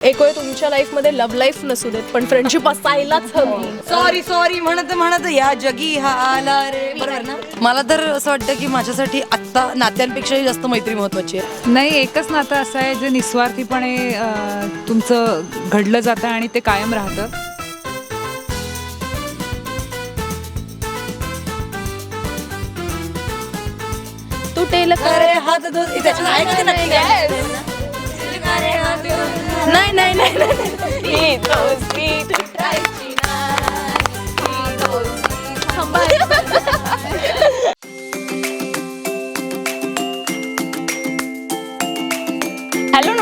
एक वेळ तुमच्या लाईफमध्ये लव्ह लाईफ नसू देत पण फ्रेंडशिप असायलाच हवी. सॉरी सॉरी म्हणत म्हणत या जगी हा आला रे. बरोबर ना? मला तर असं वाटतं की माझ्यासाठी आत्ता नात्यांपेक्षाही जास्त मैत्री महत्वाची आहे. नाही एकच नातं असं आहे जे निस्वार्थीपणे अं, तुमचं घडलं जातं आणि ते कायम राहतं. तुटेल अरे हात धो त्याच्यात आहे का ते नक्की. गाणं? नाही नाही नाही नाही दोस्ती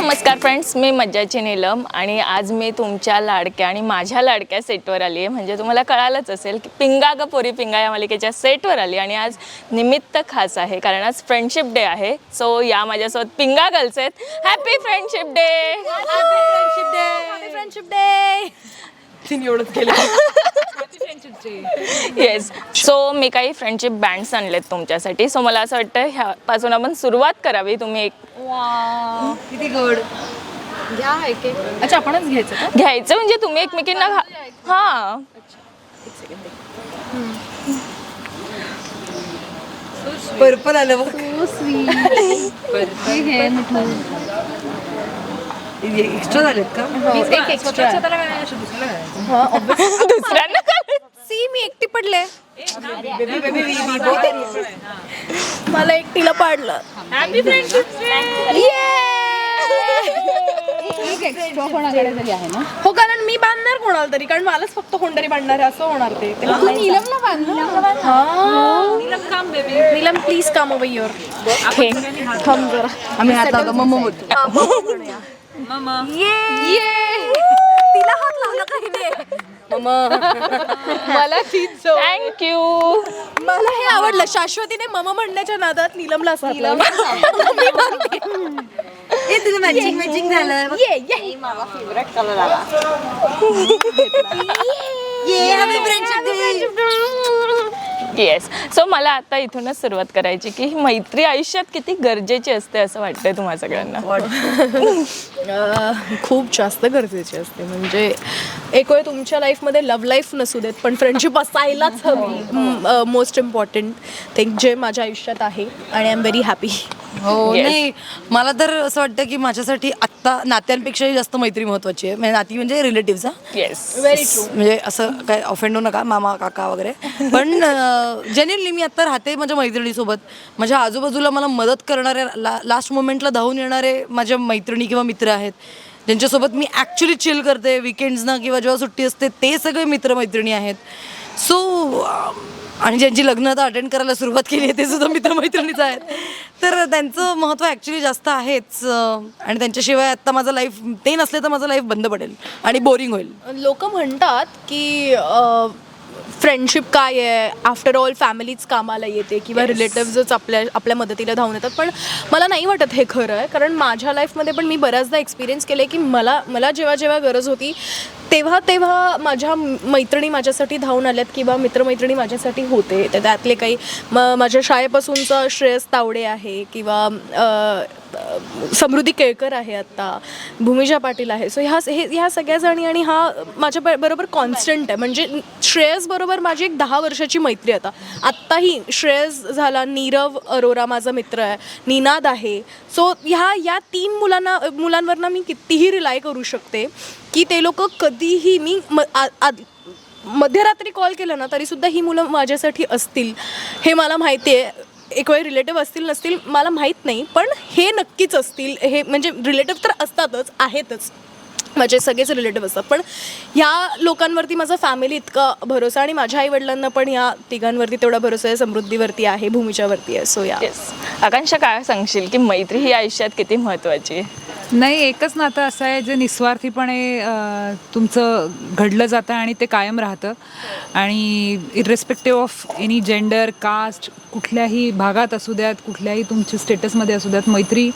नमस्कार फ्रेंड्स मी मज्जाची नीलम आणि आज मी तुमच्या लाडक्या आणि माझ्या लाडक्या सेटवर आली आहे. म्हणजे तुम्हाला कळालंच असेल की पिंगा ग पोरी पिंगा या मालिकेच्या सेटवर आली आणि आज निमित्त खास आहे कारण आज फ्रेंडशिप डे आहे. सो या माझ्यासोबत पिंगा गर्ल्स आहेत. Happy friendship day friendship day तिने एवढंच केलं. येस सो मी काही फ्रेंडशिप बँड्स आणलेत तुमच्यासाठी. सो मला असं वाटतं ह्यापासून आपण सुरुवात करावी. तुम्ही एक किती गोड अच्छा आपणच घ्यायचं का? घ्यायचं म्हणजे तुम्ही एकमेकींना घा- हां. पर्पल आलं बघ. एक्स्ट्रा झालेत का एक एक्स्ट्रा दुसऱ्यांना काय सी मी एकटी पडले मला एकटीला पाडलं हो कारण मी बांधणार कोणाला तरी कारण मलाच फक्त कोणतरी बांधणार आहे असं होणार ते. हा. Neelam please come over your हे थांब जरा. आम्ही हात लावतो. मम्मा बोलतो तिला हात लावला काही नाही मला तीच थँक्यू मला हे आवडलं शाश्वतीने मम म्हणण्याच्या नादात नीलमला असं हात लावला. मी म्हणते. हे तुझं मॅचिंग मॅचिंग झालं ये ये ये हॅपी फ्रेंडशिप येस सो मला आता इथूनच सुरुवात करायची की ही मैत्री आयुष्यात किती गरजेची असते असं वाटतंय तुम्हा सगळ्यांना? खूप जास्त गरजेची असते. म्हणजे एक वेळ तुमच्या लाईफमध्ये लव्ह लाईफ नसू देत पण फ्रेंडशिप असायलाच हवी. मोस्ट इम्पॉर्टंट थिंग जे माझ्या आयुष्यात आहे आणि आय एम व्हेरी हॅपी हो Yes. नाही मला तर असं वाटतं की माझ्यासाठी आत्ता नात्यांपेक्षाही जास्त मैत्री महत्वाची आहे. म्हणजे नाती म्हणजे रिलेटिव्ह हा. येस म्हणजे असं काय ऑफेंड होऊ नका मामा काका वगैरे. पण जेन्युनली मी आता राहते माझ्या मैत्रिणीसोबत. माझ्या आजूबाजूला मला मदत करणारे ला लास्ट मोमेंटला धावून येणारे माझ्या मैत्रिणी किंवा मित्र आहेत. ज्यांच्यासोबत मी ॲक्च्युली चिल करते विकेंड्सना किंवा जेव्हा सुट्टी असते ते सगळे मित्रमैत्रिणी आहेत. सो आणि ज्यांची लग्न आता अटेंड करायला सुरुवात केली आहे ते सुद्धा मित्रमैत्रिणीच आहेत. तर त्यांचं महत्त्व ॲक्च्युली जास्त आहेच आणि त्यांच्याशिवाय आत्ता माझं लाईफ ते नसले तर माझं लाईफ बंद पडेल आणि बोरिंग होईल. लोक म्हणतात की फ्रेंडशिप काय आहे? आफ्टर ऑल फॅमिलीच कामाला येते किंवा रिलेटिव्हजच आपल्या आपल्या मदतीला धावून येतात. पण मला नाही वाटत हे खरं आहे कारण माझ्या लाईफमध्ये पण मी बऱ्याचदा एक्सपिरियन्स केले की मला मला जेव्हा जेव्हा गरज होती तेव्हा तेव्हा माझ्या मैत्रिणी माझ्यासाठी धावून आल्यात किंवा मित्रमैत्रिणी माझ्यासाठी होते. तर त्यातले काही म माझ्या शाळेपासूनचा श्रेयस तावडे आहे किंवा समृद्धी केळकर आहे आत्ता भूमिजा पाटील आहे. सो ह्या हे ह्या सगळ्या जणी आणि हा माझ्या ब- बरोबर कॉन्स्टंट आहे. म्हणजे श्रेयस बरोबर माझी एक दहा वर्षाची मैत्री आता. आत्ताही श्रेयस झाला नीरव अरोरा माझा मित्र आहे निनाद आहे. सो ह्या या तीन मुलांना मुलांवरनं मी कितीही रिलाय करू शकते की ते लोक कधी कधीही मी म आ- आ- मध्यरात्री कॉल केला ना तरीसुद्धा ही मुलं माझ्यासाठी असतील. हे मला माहिती आहे. एक वेळ रिलेटिव्ह असतील नसतील मला माहीत नाही. पण हे नक्कीच असतील. हे म्हणजे रिलेटिव्ह तर असतातच आहेतच. माझे सगळेच रिलेटिव्ह असतात. पण ह्या लोकांवरती माझा फॅमिली इतका भरोसा आणि माझ्या आईवडिलांना पण ह्या तिघांवरती तेवढा भरोसा आहे समृद्धीवरती आहे भूमीच्यावरती आहे. सो या येस आकांक्षा काय सांगशील की मैत्री ही आयुष्यात किती महत्वाची आहे? नाही एकच नातं असं आहे जे निस्वार्थीपणे तुमचं घडलं जातं आणि ते कायम राहतं. आणि irrespective of any gender caste कुठल्याही भागात असू द्यात कुठल्याही तुमच्या स्टेटसमध्ये असू द्यात मैत्री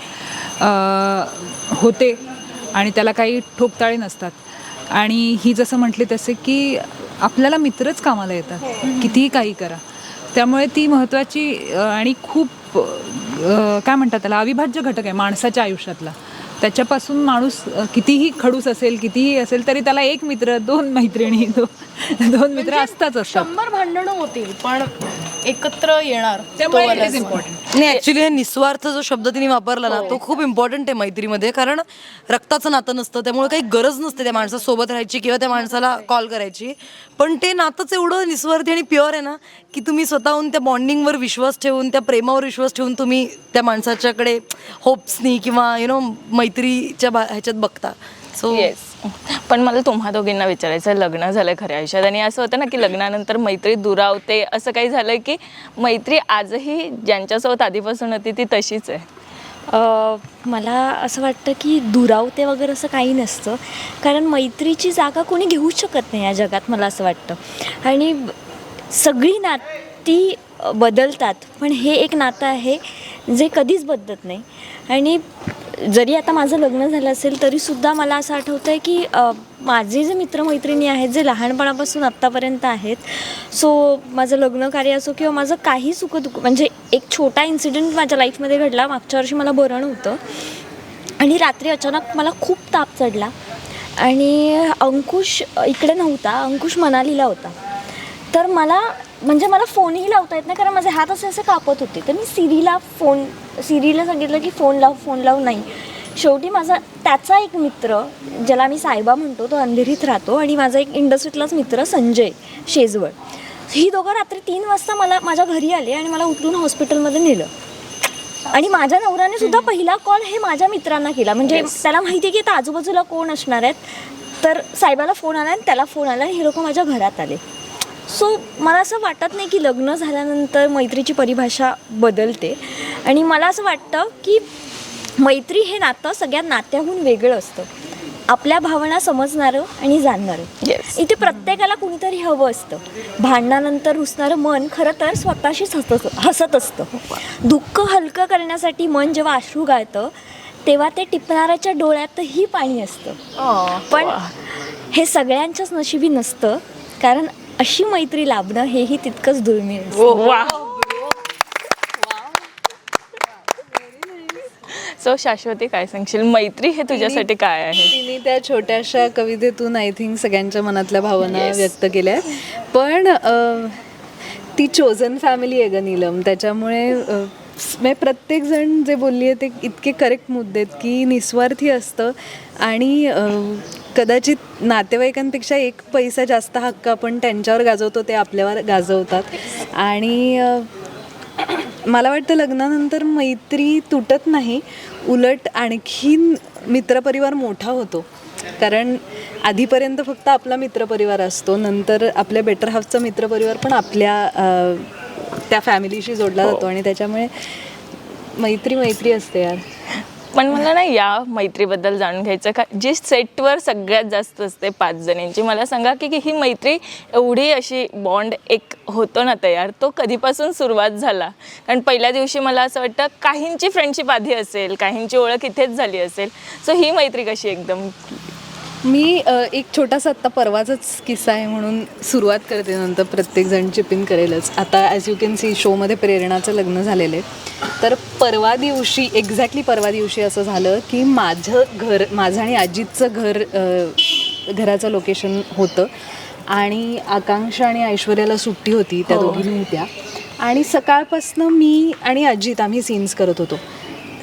होते. आणि त्याला काही ठोकताळे नसतात. आणि ही जसं म्हटली तसे की आपल्याला मित्रच कामाला येतात. कितीही काही करा. त्यामुळे ती महत्त्वाची आणि खूप काय म्हणतात त्याला अविभाज्य घटक आहे माणसाच्या आयुष्यातला. त्याच्यापासून माणूस कितीही खडूस असेल कितीही असेल तरी त्याला एक मित्र दोन मैत्रिणी दो दोन मित्र असताच असतात. शंभर भांडणं होतील पण एकत्र येणार त्यामुळे it is important. नाही ऍक्च्युली हे निस्वार्थ जो शब्द तिने वापरला ना तो खूप इम्पॉर्टंट आहे मैत्रीमध्ये कारण रक्ताचं नातं नसतं त्यामुळे काही गरज नसते त्या माणसासोबत राहायची किंवा त्या माणसाला कॉल करायची. पण ते नातंच एवढं निस्वार्थी आणि प्युअर आहे ना की तुम्ही स्वतःहून त्या बॉन्डिंगवर विश्वास ठेवून त्या प्रेमावर विश्वास ठेवून तुम्ही त्या माणसाच्याकडे होप्सनी किंवा यु नो मैत्रीच्या बा- ह्याच्यात बघता. सो येस पण मला तुम्हा दोघींना विचारायचं आहे, लग्न झालं खऱ्या आयुष्यात. आणि असं होतं ना की लग्नानंतर मैत्री दुरावते असं काही झालं की मैत्री आजही ज्यांच्यासोबत आधीपासून होती ती तशीच आहे. अ, मला असं वाटतं की दुरावते वगैरे असं काही नसतं. कारण मैत्रीची जागा कोणी घेऊच शकत नाही या जगात मला असं वाटतं. आणि ब- सगळी नाती अ, बदलतात पण हे एक नातं आहे जे कधीच बदलत नाही. आणि जरी आता माझं लग्न झालं असेल तरीसुद्धा मला असं आठवतं आहे की माझे जे मित्रमैत्रिणी आहेत जे लहानपणापासून आत्तापर्यंत आहेत सो माझं लग्न कार्य असो किंवा माझं काही सुखदुःख म्हणजे एक छोटा इन्सिडेंट माझ्या लाईफमध्ये घडला. मागच्या वर्षी मला बरण होतं आणि रात्री अचानक मला खूप ताप चढला. आणि अंकुश इकडे नव्हता अंकुश मनालीला होता. तर मला म्हणजे मला फोनही लावता येत नाही कारण माझे हात असे असे कापत होते. तर मी सिरीला फोन सिरीला सांगितलं की फोन लाव फोन लाव नाही. शेवटी माझा त्याचा एक मित्र ज्याला मी सायबा म्हणतो तो अंधेरीत राहतो आणि माझा एक इंडस्ट्रीतलाच मित्र संजय शेजवळ. ही दोघं रात्री तीन वाजता मला माझ्या घरी आले आणि मला उठून हॉस्पिटलमध्ये नेलं. आणि माझ्या नवऱ्याने सुद्धा पहिला कॉल हे माझ्या मित्रांना केला. म्हणजे त्याला माहिती आहे की आता आजूबाजूला कोण असणार आहेत. तर साहेबाला फोन आला आणि त्याला फोन आला आणि हे लोक माझ्या घरात आले. सो मला असं वाटत नाही की लग्न झाल्यानंतर मैत्रीची परिभाषा बदलते. आणि मला असं वाटतं की मैत्री हे नातं सगळ्या नात्याहून वेगळं असतं. आपल्या भावना समजणारं आणि जाणणारं. Yes. इथे प्रत्येकाला कुणीतरी हवं असतं. भांडणानंतर रुसणारं मन खरं तर स्वतःशीच हसत हसत असतं. दुःख हलकं करण्यासाठी मन जेव्हा अश्रू गाळतं तेव्हा ते टिपणाऱ्याच्या डोळ्यातही पाणी असतं. पण हे सगळ्यांच्याच नशिबी नसतं. कारण अशी मैत्री लाभणं हेही तितकंच दुर्मिळ. वा. सो शाश्वती काय सांगशील? मैत्री हे तुझ्यासाठी काय आहे? तिने त्या छोट्याशा कवितेतून आय थिंक सगळ्यांच्या मनातल्या भावना व्यक्त केल्या आहेत. पण अ, ती चोजन फॅमिली आहे ग नीलम. त्याच्यामुळे अ, स- म्हणजे प्रत्येक जण जे बोलली आहे ते इतके करेक्ट मुद्दे आहेत की निस्वार्थी असतं. आणि अ, कदाचित नातेवाईकांपेक्षा एक पैसा जास्त हक्क आपण त्यांच्यावर गाजवतो ते आपल्यावर गाजवतात. आणि मला वाटतं लग्नानंतर मैत्री तुटत नाही उलट आणखीन मित्रपरिवार मोठा होतो. कारण आधीपर्यंत फक्त आपला मित्रपरिवार असतो नंतर आपल्या बेटर हाफचा मित्रपरिवार पण आपल्या त्या फॅमिलीशी जोडला जातो. आणि त्याच्यामुळे मैत्री मैत्री असते यार. पण मला ना या मैत्रीबद्दल जाणून घ्यायचं का? जी सेटवर सगळ्यात जास्त असते पाच जणींची मला सांगा की की ही मैत्री एवढी अशी बॉन्ड एक होतो ना तयार? तो कधीपासून सुरुवात झाला? कारण पहिल्या दिवशी मला असं वाटतं काहींची फ्रेंडशिप आधी असेल काहींची ओळख इथेच झाली असेल. सो ही मैत्री कशी एकदम? मी एक छोटासा आत्ता परवाचाच किस्सा आहे म्हणून सुरुवात करते नंतर प्रत्येकजण चिपिन करेलच. आता ॲज यू कॅन सी शोमध्ये प्रेरणाचं लग्न झालेलं आहे. तर परवा दिवशी एक्झॅक्टली परवा दिवशी असं झालं की माझं घर माझं आणि अजितचं घर घराचं लोकेशन होतं. आणि आकांक्षा आणि ऐश्वर्याला सुट्टी होती त्या दोघींनी होत्या. आणि सकाळपासनं मी आणि अजित आम्ही सीन्स करत होतो.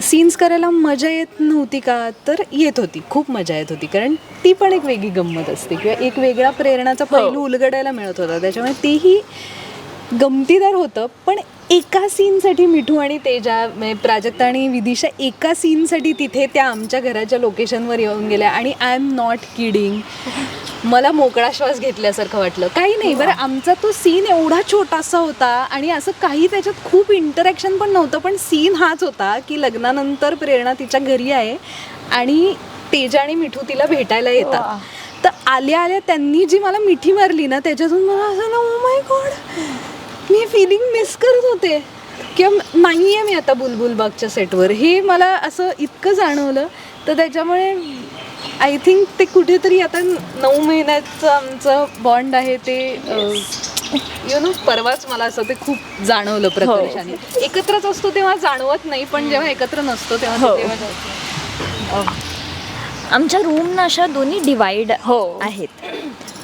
सीन्स करायला मजा येत नव्हती का? तर येत होती. खूप मजा येत होती. कारण ती पण एक वेगळी गंमत असते. किंवा एक वेगळा प्रेरणाचा पैलू उलगडायला मिळत होता. त्याच्यामुळे तेही गमतीदार होतं पण एका सीनसाठी मिठू आणि तेजा म्हणजे प्राजक्ता आणि विदिशा एका सीनसाठी तिथे त्या आमच्या घराच्या लोकेशनवर येऊन गेल्या आणि आय एम नॉट किडिंग मला मोकळा श्वास घेतल्यासारखं वाटलं. काही नाही बरं आमचा तो सीन एवढा छोटासा होता आणि असं काही त्याच्यात खूप इंटरॅक्शन पण नव्हतं पण सीन हाच होता की लग्नानंतर प्रेरणा तिच्या घरी आहे आणि तेजा आणि मिठू तिला भेटायला येतात. तर आल्या आल्या त्यांनी जी मला मिठी मारली ना त्याच्यातून मला असं ना ओ माय गॉड मी फिलिंग मिस करत होते. किंवा नाही आहे मी आता बुलबुल बागच्या सेटवर हे मला असं इतकं जाणवलं तर त्याच्यामुळे आय थिंक ते कुठेतरी आता नऊ महिन्याचं आमचं बॉन्ड आहे ते यु नो परवाच मला असं ते खूप जाणवलं प्रकर्षाने. एकत्रच असतो तेव्हा जाणवत नाही पण जेव्हा एकत्र नसतो तेव्हा तेव्हा जाणवतं. आमच्या रूम ना अशा दोन्ही डिवाइड हो. आहेत.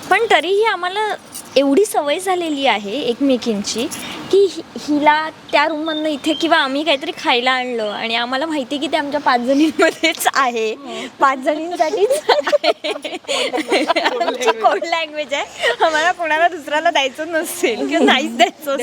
पण तरीही आम्हाला एवढी सवय झालेली आहे एकमेकींची की हि- हिला त्या रूममधनं इथे किंवा आम्ही काहीतरी खायला आणलं आणि आम्हाला माहिती की ते आमच्या पाच जणींमध्येच आहे. पाच जणींसाठीच. आमची कोड लँग्वेज आहे. आम्हाला कोणाला दुसऱ्याला द्यायचं नसेल किंवा नाहीच द्यायचं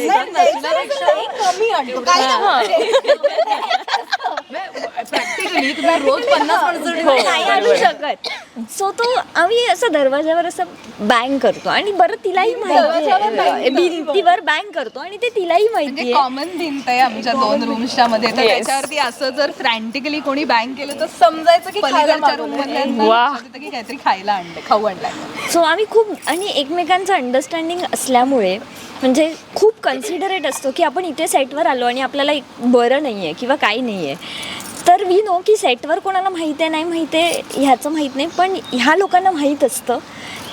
प्रॅक्टिकली तुम्ही रोज पन्नास माणसं हो, नाही आणू शकत. सो तो आम्ही असं दरवाजावर असं बँग करतो आणि बरं तिलाही माहिती आहे. भिंतीवर बँग करतो आणि ते तिलाही माहिती म्हणजे आहे. कॉमन भिंत आहे आमच्या दोन रूम्सच्या मध्ये. तर Yes. त्याच्यावरती असं जर फ्रँटिकली कोणी बँक केलं तर समजायचं की पलीकडच्या रूम वा. की काहीतरी खायला आणलं खाऊ आणलाय. सो आम्ही खूप आणि एकमेकांचं अंडरस्टँडिंग असल्यामुळे म्हणजे खूप कन्सिडरेट असतो की आपण इथे सेटवर आलो आणि आपल्याला एक बरं नाही आहे किंवा काही नाही आहे तर वी नो की सेटवर कोणाला माहिती आहे नाही माहिती आहे ह्याचं माहीत नाही. पण ह्या लोकांना माहीत असतं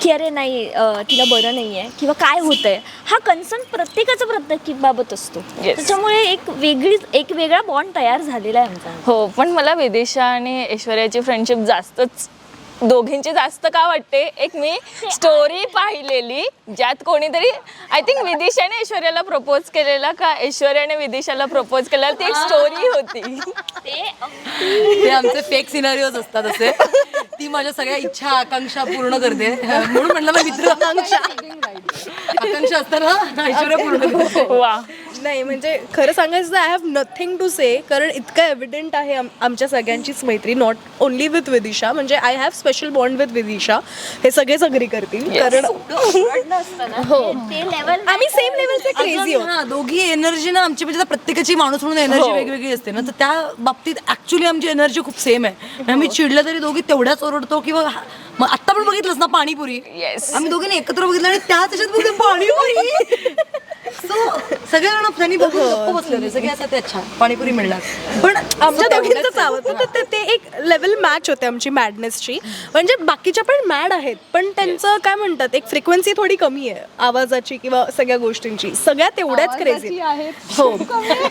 की अरे नाही तिला बरं नाही आहे किंवा काय होतं आहे. हा कन्सर्न प्रत्येकाचा प्रत्येक बाबत असतो. त्याच्यामुळे एक वेगळी एक वेगळा बॉन्ड तयार झालेला आहे आमचा. हो पण मला विदिशा आणि ऐश्वर्याची फ्रेंडशिप जास्तच दोघींची जास्त का वाटते? एक मी स्टोरी पाहिलेली ज्यात कोणीतरी आय थिंक विदिशाने ऐश्वर्याला प्रपोज केलेला का ऐश्वर्याने विदिशाला प्रपोज केलेला ती एक स्टोरी होती. ते आमचे फेक सिनारिओज असतात असे. ती माझ्या सगळ्या इच्छा आकांक्षा पूर्ण करते. म्हणून म्हटलं मित्र आकांक्षा. आकांक्षा असताना ऐश्वर्या पूर्ण करते. वा. नाही म्हणजे खरं सांगायचं I have nothing to say कारण इतकं एव्हिडंट आहे आम- आमच्या सगळ्यांचीच मैत्री नॉट ओनली विथ विदिशा म्हणजे I have special bond with Vidisha. हे सगळेच अग्री करतील कारण हो. आम्ही सेम लेवलचे क्रेझी हा दोघी एनर्जी ना आमची म्हणजे आता प्रत्येकाची माणूस म्हणून एनर्जी वेगवेगळी असते ना तर त्या बाबतीत ऍक्च्युली आमची एनर्जी खूप सेम आहे. म्हणजे आम्ही चिडलं तरी दोघी तेवढ्याच ओरडतो किंवा हा- मग आत्ता पण बघितलंस ना पाणीपुरी? Yes. आम्ही दोघींनी एकत्र बघितलं आणि त्या त्याच्यात बोलते पाणीपुरी? So, सगळेजण त्यांनी बघून गप्प बसले होते सगळे असं अच्छा पाणीपुरी मिळणार. पण आमच्या दोघींचंच आवडतं तर ते- ते एक लेवल मॅच होते आमची मॅडनेसची म्हणजे बाकीच्या पण मॅड आहेत पण त्यांचं काय म्हणतात एक फ्रिक्वेन्सी थोडी कमी आहे आवाजाची किंवा सगळ्या गोष्टींची. सगळ्या तेवढ्याच क्रेझी हो.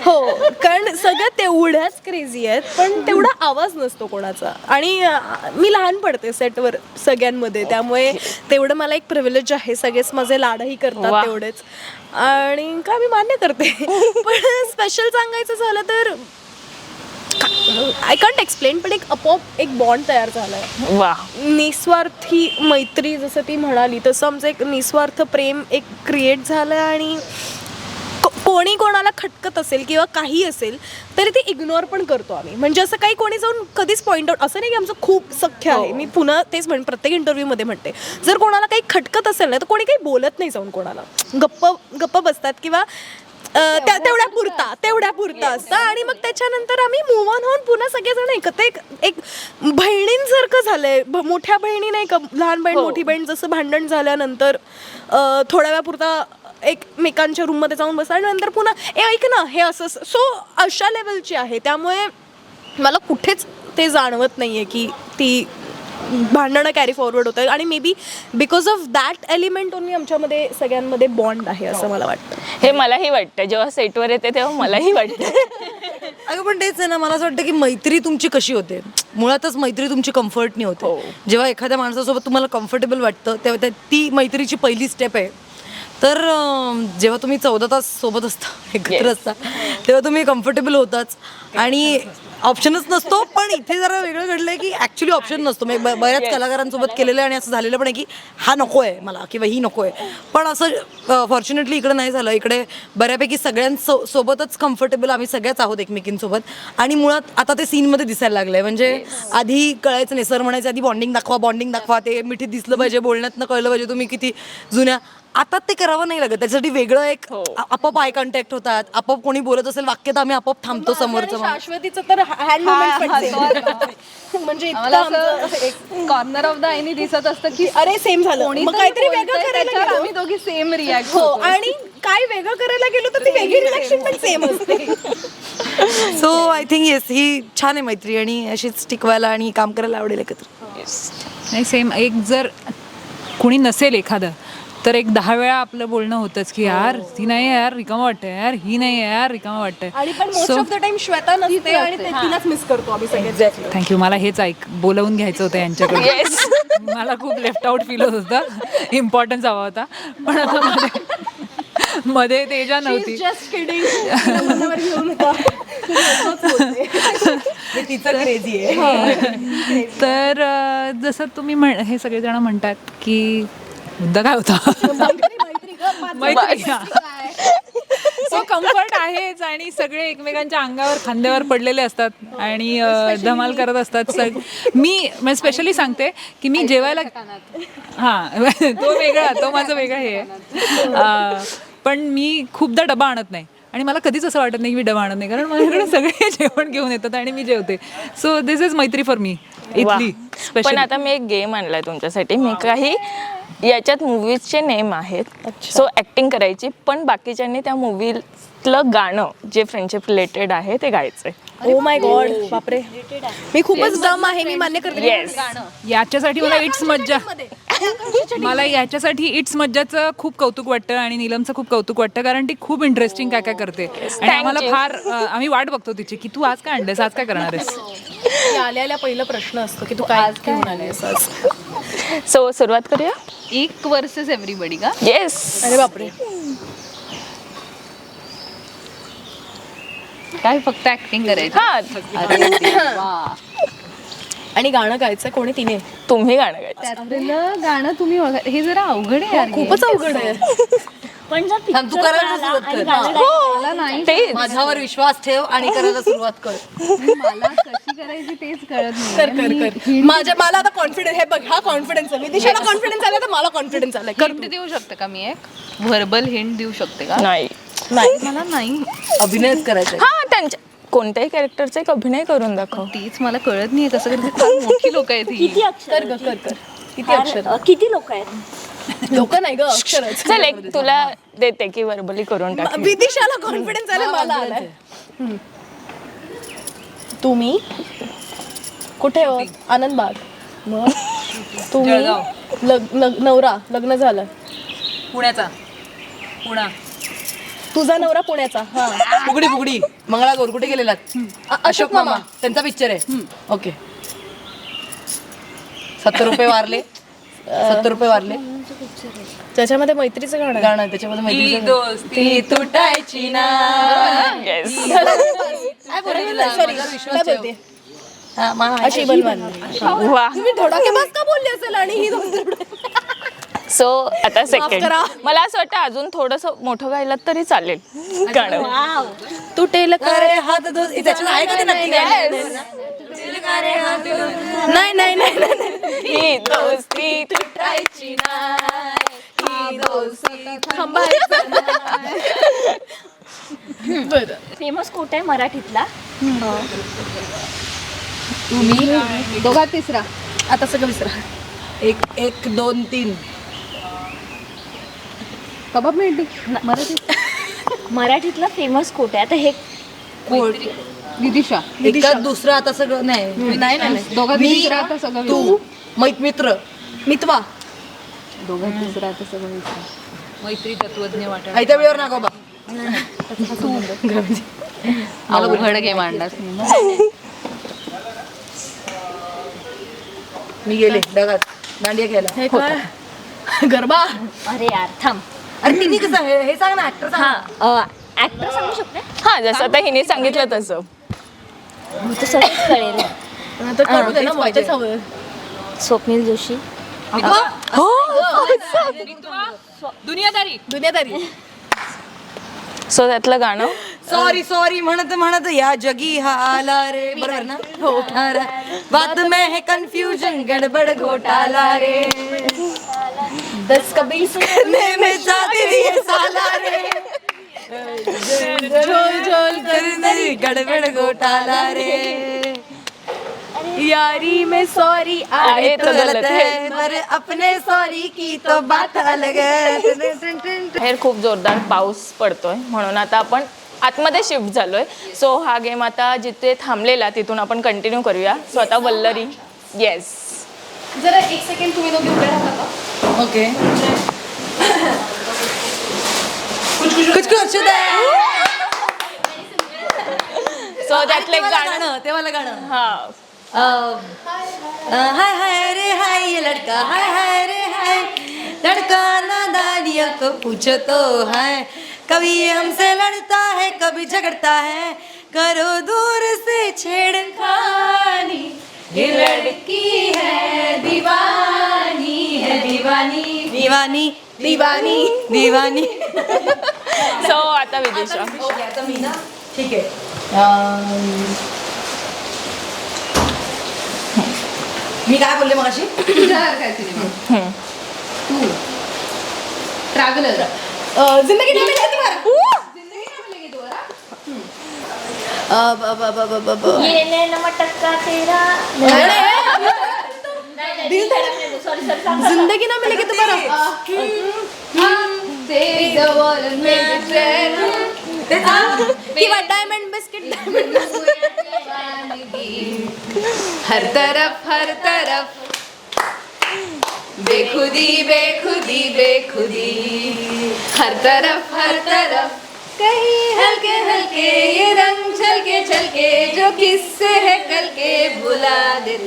हो. कारण सगळ्या तेवढ्याच क्रेझी आहेत पण तेवढा आवाज नसतो कोणाचा. आणि अं, मी लहान पडते सेटवर सगळ्यांमध्ये. त्यामुळे तेवढं मला एक प्रिव्हिलेज आहे सगळेच माझे लाडही वा. करतात तेवढेच. आणि काय मी मान्य करते? पण स्पेशल सांगायचं झालं तर आय कॉन्ट एक्सप्लेन पण एक आपोआप एक बॉन्ड तयार झालाय. वा. निस्वार्थी मैत्री जसं ती म्हणाली तसं आमचं एक निस्वार्थ प्रेम एक क्रिएट झालं आणि को- कोणी कोणाला खटकत असेल किंवा काही असेल तरी ते इग्नोर पण करतो आम्ही. म्हणजे असं काही कोणी जाऊन कधीच पॉईंट आउट असं नाही की आमचं खूप सख्य आहे. मी पुन्हा तेच म्हण प्रत्येक इंटरव्ह्यूमध्ये म्हणते. जर कोणाला काही खटकत असेल ना तर कोणी काही बोलत नाही जाऊन कोणाला. गप्प गप्प बसतात किंवा तेवढ्या पुरता तेवढ्या पुरता असतं. आणि मग त्याच्यानंतर आम्ही मूव ऑन होऊन पुन्हा सगळेजण एकत्र एक एक बहिणींसारखं झालंय. मोठ्या बहिणी नाही का लहान बहीण मोठी बहीण जसं भांडण झाल्यानंतर थोड्या वेळापुरता एकमेकांच्या रूममध्ये जाऊन बसला आणि नंतर पुन्हा ए ऐक ना हे असं सो अशा लेवलची आहे. त्यामुळे मला कुठेच ते जाणवत नाहीये की ती भांडणं कॅरी फॉरवर्ड होत आणि maybe because of that element only आमच्यामध्ये सगळ्यांमध्ये बॉन्ड आहे असं मला वाटतं. हे मलाही वाटतं. जेव्हा सेटवर येते तेव्हा मलाही वाटतं. अगं पण तेच आहे ना मला असं वाटतं की मैत्री तुमची कशी होते? मुळातच मैत्री तुमची कम्फर्टनी होते. जेव्हा एखाद्या माणसासोबत तुम्हाला कम्फर्टेबल वाटतं तेव्हा त्या- ती मैत्रीची पहिली स्टेप आहे. तर जेव्हा तुम्ही चौदा तास सोबत असता एकत्र. असता तेव्हा तुम्ही कम्फर्टेबल होताच. आणि ऑप्शनच नसतो पण इथे जरा वेगळं घडलंय की ऍक्च्युली ऑप्शन नसतो. म्हणजे ब- बऱ्याच कलाकारांसोबत केलेलं आहे आणि असं झालेलं पण आहे की हा नको आहे मला किंवा ही नको आहे पण असं फॉर्च्युनेटली इकडे नाही झालं. इकडे बऱ्यापैकी सगळ्यांसो सोबतच कम्फर्टेबल आम्ही सगळ्याच आहोत एकमेकींसोबत. आणि मुळात आता ते सीनमध्ये दिसायला लागलंय. म्हणजे आधी कळायचं नाही. सर म्हणायचं आधी बॉन्डिंग दाखवा बॉन्डिंग दाखवा. ते मिठीत दिसलं पाहिजे बोलण्यातनं कळलं पाहिजे तुम्ही किती जुन्या आता ते करावं नाही लागत. त्याच्यासाठी वेगळं एक आ- आपोआप आय कॉन्टॅक्ट होतात. आपोआप कोणी बोलत असेल वाक्य तर आम्ही आपोआप थांबतो समोरचं माणूस. शाश्वतीचं तर हँड म्हणजे इतकं आम्हाला आमचं- असं एक कॉर्नर ऑफ द आयनी दिसत असतं की अरे सेम झालं. काहीतरी वेगळं करायला त्याच्यावर गेलो. आम्ही दोघी सेम रिॲक्ट हो आणि काय वेगळं करायला गेलो तर ती वेगळी रिॲक्शन पण सेम असते. सो आय थिंक येस ही छान आहे मैत्री आणि अशीच टिकवायला आणि काम करायला आवडेल एकत्र. नाही सेम एक जर कुणी नसेल एखादं तर एक दहा वेळा आपलं बोलणं होतंच की यार ती नाही आहे यार रिकामं वाटतंय यार ही नाही आहे यार रिकामं वाटतंय. आणि पण most of the time Shweta नसते आणि ते तिलाच मिस करतो आम्ही सगळे थँक्यू मला हेच ऐक बोलवून घ्यायचं होतं यांच्याकडे येस मला खूप लेफ्ट आउट फील होत होतं. इम्पॉर्टन्स हवा होता. पण आता मध्ये मध्ये तेजा नव्हती. जस्ट किडिंग घेऊन होता. हे तिचं क्रेझी आहे. तर अं, जसं तुम्ही म्हण हे सगळेजण म्हणतात की मुद्दा काय होता? मैत्री सो कम्फर्ट आहेच आणि सगळे एकमेकांच्या अंगावर खांद्यावर पडलेले असतात आणि अं, धमाल करत असतात सग मी स्पेशली सांगते की मी जेवायला हां तो वेगळा तो माझं वेगळं हे. आहे अं, पण मी खूपदा डबा आणत नाही आणि मला कधीच असं वाटत नाही की मी डबा आणत नाही कारण माझ्याकडे सगळे जेवण घेऊन येतात आणि मी जेवते. सो दिस इज मैत्री फॉर मी. इथली पण स्पेशल आता मी एक गेम आणलाय तुमच्यासाठी. मी काही याच्यात मूवीजचे नेम आहेत. सो ऍक्टिंग करायची पण बाकीच्यांनी त्या मूवीतलं गाणं जे फ्रेंडशिप रिलेटेड आहे ते गायचंय. ओ माय गॉड बापरे. मी खूपच दम आहे मी मान्य करते. येस याच्यासाठी मला इट्स मज्जा. मला याच्यासाठी इट्स मज्जाचं खूप कौतुक वाटतं आणि नीलमचं खूप कौतुक वाटतं कारण ती खूप इंटरेस्टिंग काय काय करते आणि आम्हाला. फार आम्ही वाट बघतो तिची की तू आज काय आणलंस आज काय करणार आहेस? आल्या आल्या पहिला प्रश्न असतो की तू काय घेऊन आलीस आज? सो सुरुवात करूया? एक वर्सेस एव्हरीबडी का? येस अरे बापरे. काय फक्त ऍक्टिंग करायची? हा. आणि गाणं गायचं कोणी तिने? तुम्ही गाणं गायचं. त्यातलं गाणं तुम्ही हे जरा अवघड आहे यार. खूपच अवघड आहे. पण जर तू करायला कळाला सुरुवात आणि कर. गाणं हो मला नाही तेच. माझ्यावर विश्वास ठेव आणि करायला सुरुवात कर. मला कशी करायची तेच कळत कर नाही कर. कर माझ्या मला आता कॉन्फिडन्स हे बघ हा कॉन्फिडन्स आहे. दिशाला कॉन्फिडन्स आला तर मला कॉन्फिडन्स आला. कर. हिंट देऊ शकते का मी एक? व्हर्बल हिंट देऊ शकते का? नाही. नाही. मला नाही. अभिनयच करायचा आहे. हा त्यांच्या कोणत्याही कॅरेक्टरचा एक अभिनय करून दाखव. तीच मला कळत नाही कसं करते. फार मोठी लोक आहेत ही. किती अक्षर कर ग कर कर. किती अक्षर? किती लोक आहेत? लोक नाही ग अक्षरच चल एक तुला देते की वर्बली करून टाक विदिशाला कॉन्फिडन्स आला मला आलाय. तुम्ही? कुठे हो? आनंद बाग. मग? तुम्ही? जळगाव. लग- लग- नवरा लग्न झालं. पुण्याचा. पुणा. तुझा नवरा पुण्याचा. हा. फुगडी फुगडी. मंगळागौर कुठे गेलेलात? अशोक मामा. त्यांचा पिक्चर आहे. ओके. सत्तर रुपये वारले. सत्तर रुपये वारले. त्याच्यामध्ये मैत्रीचं गाणं आहे. गाणं आहे, त्याच्यामध्ये माहिती दोस्ती तुटायची ना. काय बोलते? Sorry, काय बोलते? हा, मा- अशी बलवान वा. तुम्ही धोडाकेबाज का बोलली असेल आणि ही सो आता सेकंड करा. मला असं वाटतं अजून थोडस मोठं गायलं तरी चालेल. गाणं. तुटेल का अरे हात दोस्त त्याच्यात आहे का ते नक्की गाणं? नाही. नाही नाही नाही, नाही ही दोस्ती फेमस कोट आहे मराठीतला? दोघा तिसरा. आता सगळं विसरा. एक एक दोन तीन. कबाब मिळते. मराठी? मराठीतला फेमस कोट आहे? आता हे विदिशा. एका दुसरं आता सगळं नाही नाही नाही दोघा मी, तिसरा आता सगळं तू मैत मित्र मितवा. दोघा तिसरा आता सगळं विसरा. मैत्री तत्वज्ञ वाटत आयत्या वेळेवर ना बाबा अवघड गेम आणलास मी. मी गेले ढगात दांडिया खेळायला हे. गरबा. अरे यार थांब. अरे तिने कसं हे हे सांग ना ऍक्टर सांग. हा. ऍक्टर सांगू शकते? हा जसं आता हिने सांगितलं तसं. मी तर सगळंच कळेल. तर कळू दे ना मजाच हवं स्वप्नील जोशी. दुनियादारी. दुनियादारी. सो त्यातलं गाणं? सॉरी सॉरी म्हणत म्हणत या जगी हा आला रे बरोबर ना? हो. अरे, बात में है कन्फ्यूजन गडबड घोटाला रे. दस कबीर करने में जाती है साला रे झोल झोल करने गडबड घोटाला रे। यारी में सॉरी आहे तो गलत है पर अपने सॉरी की तो बात अलग है। बाहेर खूप जोरदार पाऊस पडतोय म्हणून आता आपण आतमध्ये शिफ्ट झालोय. सो हा गेम आता जिथे थांबलेला तिथून आपण कंटिन्यू करूया. सो आता वल्लरी. येस जरा एक सेकंड तुम्ही दोघे उभे राहा का ओके कुछ कुछ सो त्यातलं एक गाणं. ते वाला गाणं. हा. हाय हाय रे हाय ये लड़का. हाय हाय रे हाय. लड़का नादानिया को पूछतो हाय कभी ये हमसे लड़ता है कभी झगड़ता है. करो दूर से छेड़खानी. ये लड़की है दीवानी है दीवानी। दीवानी दीवानी दीवानी। सो आता विदिशा ओके आता मी ना ठीक आहे. अं, मी काय बोलले मगाशी? तुझ्या काय सिनेमा तू. ट्रॅव्हलर. ज़िंदगी ना मिलेगी दोबारा. ज़िंदगी अब अब अब अब अब अब। ये नैना मटका तेरा। अरे! दिल सॉरी सॉरी ज़िंदगी ना मिलेगी तुम्हारा। हम तेरे दवाल में फेर कि किंवा डायमंड बिस्किट डायमंड हर तरफ़ हर तरफ़। बेखुदी बेखुदी बेखुदी। हर तरफ़ हर तरफ़। कहीं हल्के हल्के ये रंग छलके छलके जो किससे है कल के भुला दे?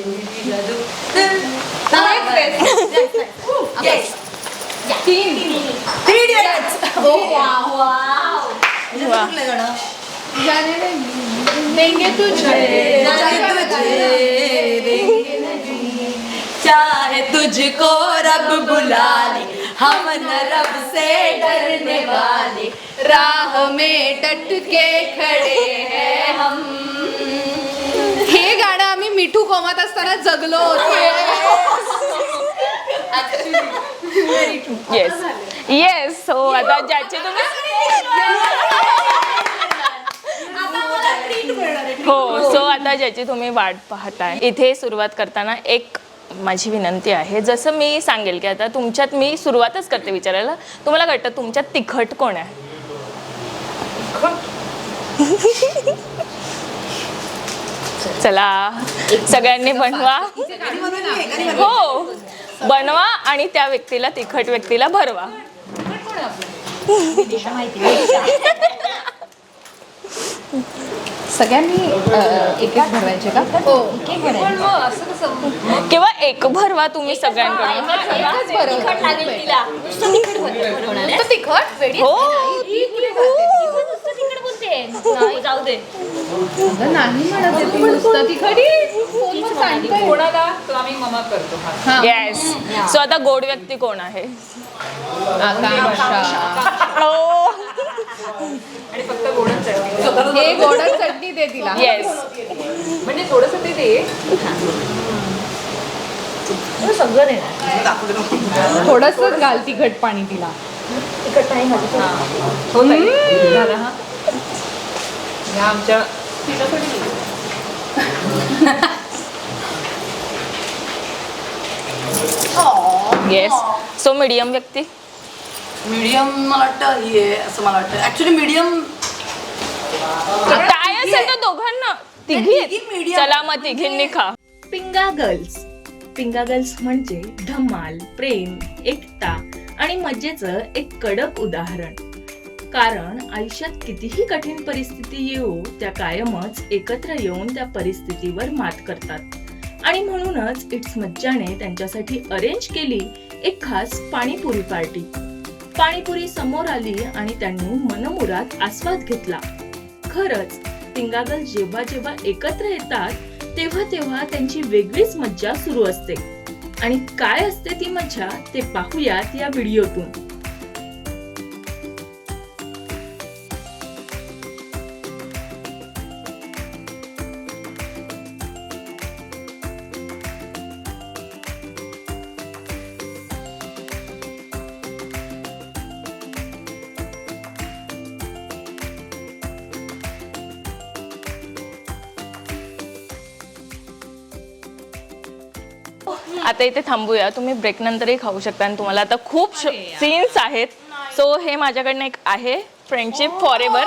जाने नहीं देंगे तुझे देंगे चाहे तुझको रब बुला ले हम न रब से डरने वाले। राह में डट के खडे हैं हम। हे गाणं आम्ही मिठू कोमात असताना जगलो होतो. येस येस सो आता ज्याचे तुम्ही हो सो आता ज्याची तुम्ही वाट पाहताय. इथे सुरुवात करताना एक माझी विनंती आहे. जसं मी सांगेल की आता तुमच्यात मी सुरुवातच करते विचारायला. तुम्हाला वाटतं तुमच्यात तिखट कोण आहे? चला सगळ्यांनी बनवा. हो बनवा आणि त्या व्यक्तीला तिखट व्यक्तीला भरवा. सगळ्यांनी एक एक भरवायचे का? हो किंवा एक भरवा तुम्ही सगळ्यांकडून? तिखट हो. नाही, जाऊ दे नाही म्हणत आहे ती नुसतं तिखट फोनवर सांगतोय. कोणाला तो आम्ही ममा करतो हा. येस सो आता गोड व्यक्ती कोण आहे? आकांक्षा. हो. आणि फक्त गोडच चटणी हे गोडच चटणी दे तिला. येस म्हणजे थोडस ते दे. सगळं देणार थोडस घाल तिखट पाणी तिला. तिखट नाही. झालं हा? ह्या आमच्या येस सो मीडियम व्यक्ती? मीडियम मला वाटतं ही आहे असं मला वाटतं. ऍक्च्युली मीडियम काय असेल तर दोघांना? तिघी. तिघी medium. चला मग तिघींनी खा. पिंगा गर्ल्स. पिंगा गर्ल्स म्हणजे धमाल प्रेम एकता आणि मजेचं एक कडक उदाहरण. कारण आयुष्यात कितीही कठीण परिस्थिती येऊ त्या कायमच एकत्र येऊन त्या परिस्थितीवर मात करतात. आणि म्हणूनच इट्स मज्जाने त्यांच्यासाठी अरेंज केली एक खास पाणीपुरी पार्टी. पाणीपुरी समोर आली आणि त्यांनी मनमुरात आस्वाद घेतला. खरंच पिंगागल जेव्हा जेव्हा एकत्र येतात तेव्हा तेव्हा त्यांची वेगळीच मज्जा सुरू असते. आणि काय असते ती मज्जा ते पाहूयात या व्हिडिओतून. आता इथे थांबूया. तुम्ही ब्रेक नंतरही खाऊ शकता आणि तुम्हाला आता खूप सीन्स आहेत. सो हे माझ्याकडनं एक आहे. फ्रेंडशिप फॉर एव्हर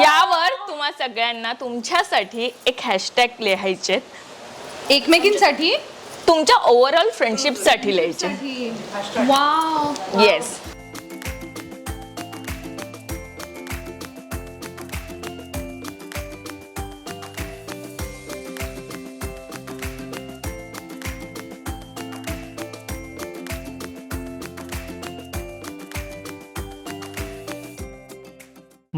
यावर तुम्हा सगळ्यांना तुमच्यासाठी एक हॅशटॅग लिहायचे. एकमेकींसाठी? तुमच्या ओव्हरऑल फ्रेंडशिपसाठी लिहायचे. येस